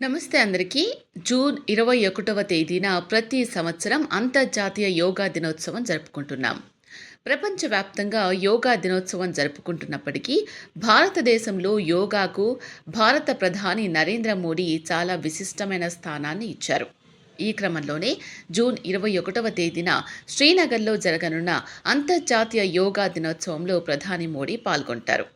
నమస్తే అందరికీ. జూన్ ఇరవై ఒకటవ తేదీన ప్రతి సంవత్సరం అంతర్జాతీయ యోగా దినోత్సవం జరుపుకుంటున్నాం. ప్రపంచవ్యాప్తంగా యోగా దినోత్సవం జరుపుకుంటున్నప్పటికీ భారతదేశంలో యోగాకు భారత ప్రధాని నరేంద్ర మోడీ చాలా విశిష్టమైన స్థానాన్ని ఇచ్చారు. ఈ క్రమంలోనే జూన్ ఇరవై ఒకటవ తేదీన శ్రీనగర్లో జరగనున్న అంతర్జాతీయ యోగా దినోత్సవంలో ప్రధాని మోడీ పాల్గొంటారు.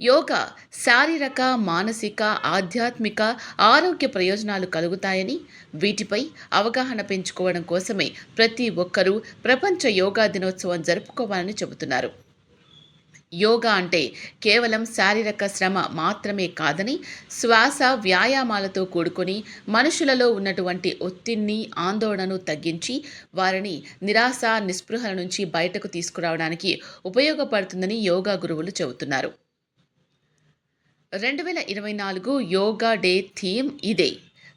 యోగా శారీరక మానసిక ఆధ్యాత్మిక ఆరోగ్య ప్రయోజనాలు కలుగుతాయని వీటిపై అవగాహన పెంచుకోవడం కోసమే ప్రతి ఒక్కరూ ప్రపంచ యోగా దినోత్సవం జరుపుకోవాలని చెబుతున్నారు. యోగా అంటే కేవలం శారీరక శ్రమ మాత్రమే కాదని శ్వాస వ్యాయామాలతో కూడుకొని మనుషులలో ఉన్నటువంటి ఒత్తిడిని ఆందోళనను తగ్గించి వారిని నిరాశ నిస్పృహల నుంచి బయటకు తీసుకురావడానికి ఉపయోగపడుతుందని యోగా గురువులు చెబుతున్నారు. రెండు వేల ఇరవై నాలుగు యోగా డే థీమ్ ఇదే.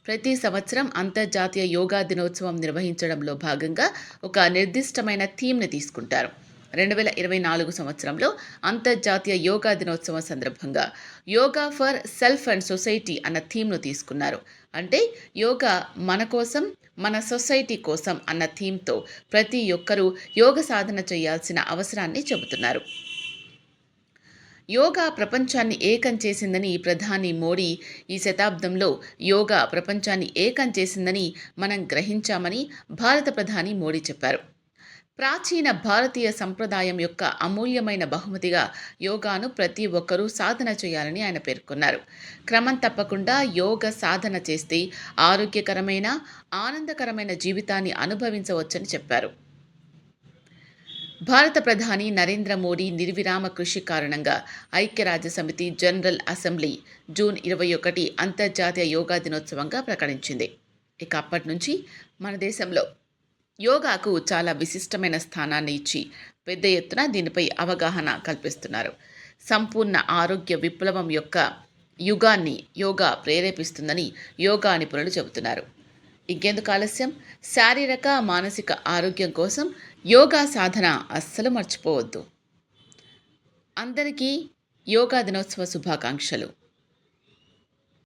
ప్రతి సంవత్సరం అంతర్జాతీయ యోగా దినోత్సవం నిర్వహించడంలో భాగంగా ఒక నిర్దిష్టమైన థీమ్ని తీసుకుంటారు. రెండు వేల ఇరవై నాలుగు సంవత్సరంలో అంతర్జాతీయ యోగా దినోత్సవం సందర్భంగా yoga for self and society అన్న థీమ్ను తీసుకున్నారు. అంటే యోగా మన కోసం మన సొసైటీ కోసం అన్న థీమ్తో ప్రతి ఒక్కరూ యోగ సాధన చేయాల్సిన అవసరాన్ని చెబుతున్నారు. యోగా ప్రపంచాన్ని ఏకం చేసిందని ప్రధాని మోడీ ఈ శతాబ్దంలో యోగా ప్రపంచాన్ని ఏకం చేసిందని మనం గ్రహించామని భారత ప్రధాని మోడీ చెప్పారు. ప్రాచీన భారతీయ సంప్రదాయం యొక్క అమూల్యమైన బహుమతిగా యోగాను ప్రతి ఒక్కరూ సాధన చేయాలని ఆయన పేర్కొన్నారు. క్రమం తప్పకుండా యోగ సాధన చేస్తే ఆరోగ్యకరమైన ఆనందకరమైన జీవితాన్ని అనుభవించవచ్చని చెప్పారు. భారత ప్రధాని నరేంద్ర మోడీ నిర్విరామ కృషి కారణంగా ఐక్యరాజ్య సమితి జనరల్ అసెంబ్లీ జూన్ ఇరవై ఒకటి అంతర్జాతీయ యోగా దినోత్సవంగా ప్రకటించింది. ఇక అప్పటి నుంచి మన దేశంలో యోగాకు చాలా విశిష్టమైన స్థానాన్ని ఇచ్చి పెద్ద ఎత్తున దీనిపై అవగాహన కల్పిస్తున్నారు. సంపూర్ణ ఆరోగ్య విప్లవం యొక్క యుగాన్ని యోగా ప్రేరేపిస్తుందని యోగా నిపుణులు చెబుతున్నారు. ఇంకెందుకు ఆలస్యం? శారీరక మానసిక ఆరోగ్యం కోసం యోగా సాధన అస్సలు మర్చిపోవద్దు. అందరికీ యోగా దినోత్సవ శుభాకాంక్షలు.